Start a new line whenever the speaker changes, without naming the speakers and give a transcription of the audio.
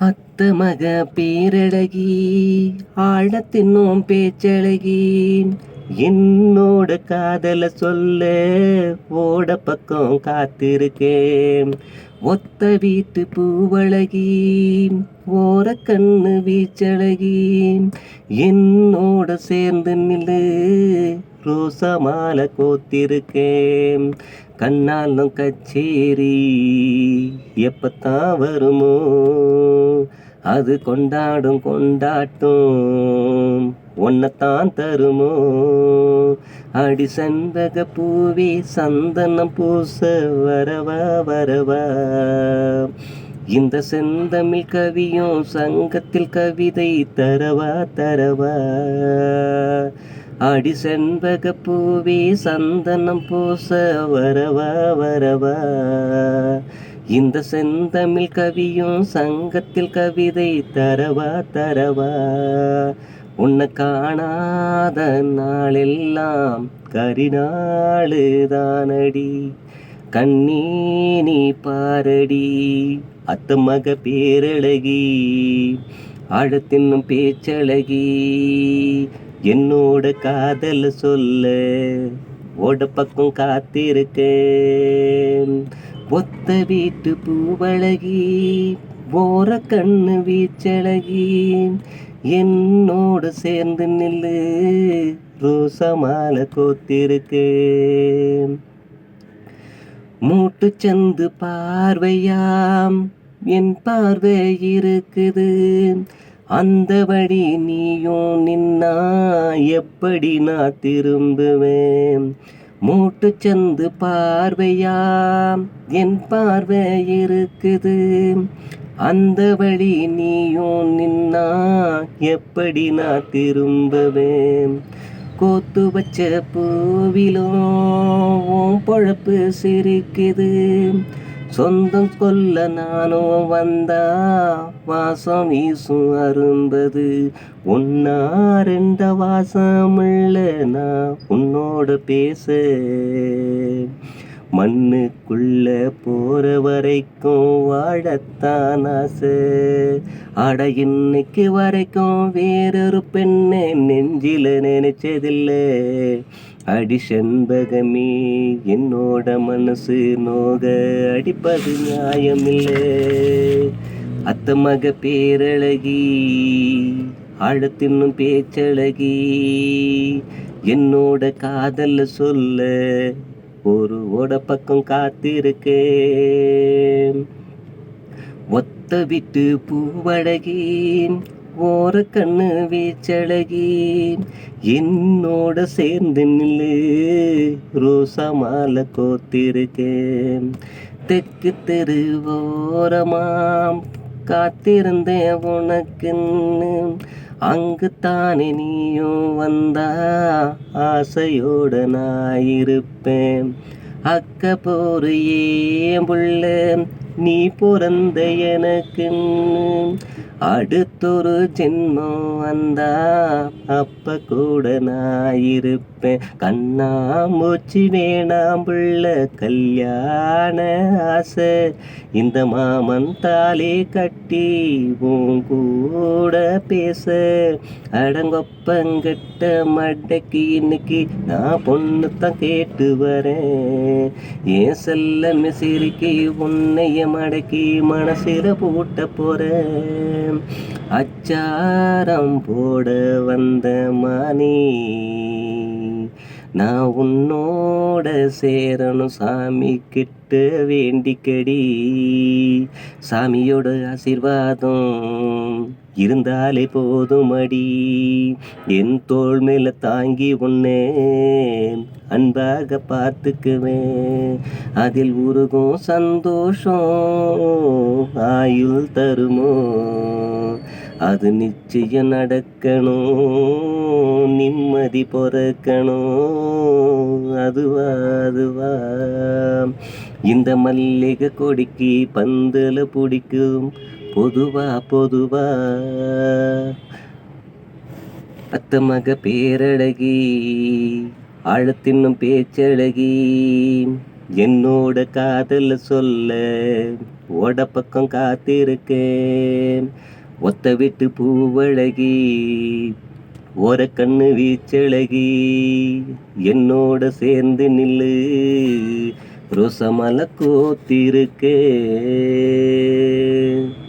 அத்த மக பேரழகி ஆழத்தின்னும் பேச்சழகி என்னோட காதல சொல்ல ஓட பக்கம் காத்திருக்கேன். ஒத்த வீட்டு பூவழகி ஓர கண்ணு வீச்சழகி என்னோட சேர்ந்து நில்லு ரோசமால மாலை கோத்திருக்கேன். கண்ணாலும் கச்சேரி எப்பத்தான் வருமோ? அது கொண்டாடும் கொண்டாட்டும் ஒன்னத்தான் தருமோ? அடி சண்பக பூவே சந்தனம் பூச வரவா வரவா? இந்த செந்தமிழ் கவியும் சங்கத்தில் கவிதை தரவா தரவா? அடி செண்பக பூவி சந்தனம் பூச வரவா வரவா. இந்த செந்தமிழ் கவியும் சங்கத்தில் கவிதை தரவா தரவா. உன்னை காணாத நாளெல்லாம் கரிநாளு தானடி. கண்ணீ நீ பாரடி அத்த மக பேரழகி. ஆழத்தின்னும் பேச்சழகி. என்னோட காதல் சொல்லு. ஓட பக்கம் காத்திருக்கேன். ஒத்த வீட்டு பூவழகி ஓர கண்ணு வீச்சழகி என்னோடு சேர்ந்து நில்லு. ரோசா மாலை கோத்திருக்கேன். மூட்டு சந்து பார்வையாம் என் பார்வை இருக்குது. அந்த வழி நீயும் நின்னா எப்படி நான் திரும்புவேன்? மூட்டு சந்து பார்வையாம் என் பார்வை இருக்குது. அந்த வழி நீயும் நின்னா எப்படி நான் திரும்புவேன்? கோத்து வச்ச பூவிலும் பொழப்பு சிரிக்குது. சொந்தம் கொல்ல நானும் வந்தா வாசம் வீசும் அரும்பது. ஒன்னா ரெண்ட வாசம் இல்ல நான் உன்னோட பேச மண்ணுக்குள்ள போற வரைக்கும் வாழத்தான் ஆசை. அட இன்னைக்கு வரைக்கும் வேறொரு பெண்ணை நெஞ்சில நினைச்சதில்லை. அடி செண்பகமே என்னோட மனசு நோக அடிப்பது நியாயமில்லை. அத்த மக பேரழகி ஆழத்தின்னும் பேச்சழகி என்னோட காதல்ல சொல்ல ஒரு ஓட பக்கம் காத்திருக்கேன். ஒத்த விட்டு பூவழகி ஓர கண்ணு வீச்சழகி என்னோட சேர்ந்து நில்லு ரோசா மாலை கோத்திருக்கேன். தெற்கு தெரு ஓரமாம் காத்திருந்தேன் உனக்குன்னு. அங்கு தானே நீயும் வந்தா ஆசையோட நான் இருப்பேன். அக்க போரு ஏன் புள்ள நீ பிறந்த எனக்குன்னு. அடுத்தொரு ஜென்மம் வந்தா அப்ப கூட நான் இருப்பேன். கண்ணாமூச்சி வேணாம் புள்ள கல்யாண ஆசை. இந்த மாமன் தாலே கட்டி உன் கூட பேச. அடங்கொப்பங்கிட்ட மடக்கி இன்னைக்கு நான் பொண்ணு தான் கேட்டு வரேன். ஏன் செல்ல மிசிறிக்கு உன்னைய மடக்கி மனசில பூட்ட போறேன் அச்சாரம் போட வந்த மானி நான் உன்னோட சேரணும் சாமி கிட்ட வேண்டிக்கடி. சாமியோட ஆசீர்வாதம். இருந்தாலே போதும் என் தோல் மேல தாங்கி உன்னே அன்பாக பார்த்துக்குவேன். அதில் உருகும் சந்தோஷம் ஆயுள் தருமோ? அது நிச்சயம் நடக்கணும். நிம்மதி பொறக்கணும். அதுவா அதுவா. இந்த மல்லிகை கொடிக்கு பந்தல பிடிக்கும். பொதுவா பொதுவா. அத்த மக பேரழகி ஆழத்தின்னும் பேச்சழகி என்னோட காதல சொல்ல ஓட பக்கம் காத்திருக்கேன். ஒத்த விட்டு பூவழகி ஓர கண்ணு வீச்சழகி என்னோட சேர்ந்து நில்லு ரோசமல கோத்திருக்கேன்.